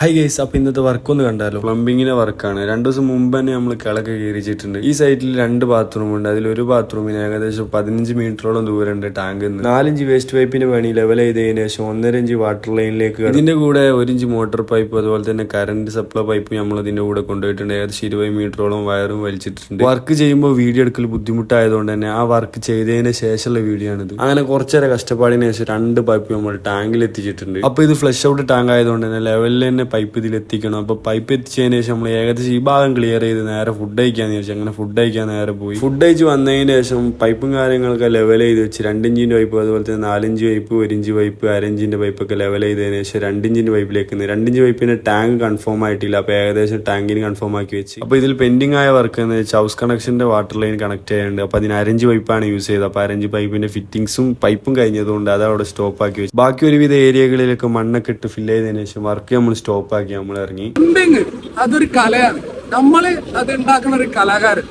High guys അപ്പൊ ഇന്നത്തെ work ഒന്ന് കണ്ടാലോ? പ്ലംബിങ്ങിന്റെ വർക്കാണ്. രണ്ടു ദിവസം മുമ്പ് തന്നെ നമ്മൾ കിളക്ക് കയറിച്ചിട്ടുണ്ട് ഈ സൈറ്റിൽ രണ്ട് ബാത്റൂം ഉണ്ട്. അതിൽ ഒരു ബാത്റൂമിന് ഏകദേശം പതിനഞ്ച് മീറ്ററോളം ദൂരമുണ്ട് ടാങ്ക് നാലഞ്ച് വേസ്റ്റ് പൈപ്പിന് പണി ലെവൽ ചെയ്തതിന് ശേഷം ഒന്നര ഇഞ്ച് വാട്ടർ ലൈനിലേക്ക് ഇതിന്റെ കൂടെ ഒരു ഇഞ്ച് മോട്ടോർ പൈപ്പ് അതുപോലെ തന്നെ കറണ്ട് സപ്ലൈ പൈപ്പ് നമ്മൾ ഇതിന്റെ കൂടെ കൊണ്ടുപോയിട്ടുണ്ട്. ഏകദേശം ഇരുപത് മീറ്ററോളം വയറും വലിച്ചിട്ടുണ്ട്. വർക്ക് ചെയ്യുമ്പോൾ വീഡിയോ എടുക്കൽ ബുദ്ധിമുട്ടായതുകൊണ്ട് തന്നെ ആ വർക്ക് ചെയ്തതിന് ശേഷമുള്ള വീഡിയോ ആണിത്. അങ്ങനെ കുറച്ചേറെ കഷ്ടപ്പാടിന് ശേഷം രണ്ട് പൈപ്പ് നമ്മൾ ടാങ്കിൽ എത്തിച്ചിട്ടുണ്ട്. അപ്പൊ ഇത് ഫ്ലഷ് ഔട്ട് ടാങ്ക് ആയതുകൊണ്ട് തന്നെ ലെവലിൽ തന്നെ പൈപ്പ് ഇതിൽ എത്തിക്കണം. അപ്പൊ പൈപ്പ് എത്തിച്ചതിന് ശേഷം നമ്മൾ ഏകദേശം ഈ ഭാഗം ക്ലിയർ ചെയ്ത് നേരെ ഫുഡ് കഴിക്കാന്ന് ചോദിച്ചു അങ്ങനെ ഫുഡ് കഴിക്കാൻ നേരെ പോയി. ഫുഡ് കഴിച്ച് വന്നതിന് ശേഷം പൈപ്പും കാര്യങ്ങളൊക്കെ ലെവൽ ചെയ്ത് വെച്ച് രണ്ടിഞ്ചിന്റെ പൈപ്പ് അതുപോലെ തന്നെ നാലിഞ്ച് പൈപ്പ് ഒരിഞ്ച് പൈപ്പ് അരഞ്ചിന്റെ പൈപ്പ് ഒക്കെ ലെവൽ ചെയ്തതിന് ശേഷം രണ്ടിഞ്ചിന്റെ പൈപ്പിലേക്ക് രണ്ടിഞ്ച് പൈപ്പിന്റെ ടാങ്ക് കൺഫേം ആയിട്ടില്ല. അപ്പൊ ഏകദേശം ടാങ്കിന് കൺഫേം ആക്കി വെച്ച്. അപ്പൊ ഇതിൽ പെൻഡിങ് ആയ വർക്ക് എന്ന് വെച്ചാൽ ഹൗസ് കണക്ഷന്റെ വാട്ടർ ലൈൻ കണക്ട് ചെയ്യാനുണ്ട്. അപ്പൊ അതിന് അരഞ്ച് പൈപ്പാണ് യൂസ് ചെയ്തത്. അപ്പൊ അരഞ്ച് പൈപ്പിന്റെ ഫിറ്റിംഗ്സും പൈപ്പും കഴിഞ്ഞതുകൊണ്ട് അത് അവിടെ സ്റ്റോപ്പ് ആക്കി വെച്ചു. ബാക്കി ഒരുവിധ ഏരിയകളിലൊക്കെ മണ്ണൊക്കെ ഇട്ട് ഫില്ല് ചെയ്തതിനു ശേഷം വർക്ക് നമ്മൾ സ്റ്റോപ്പ് ആക്കി നമ്മൾ ഇറങ്ങി അതൊരു കലയാണ്. നമ്മൾ അത് ഉണ്ടാക്കുന്ന ഒരു കലാകാരൻ.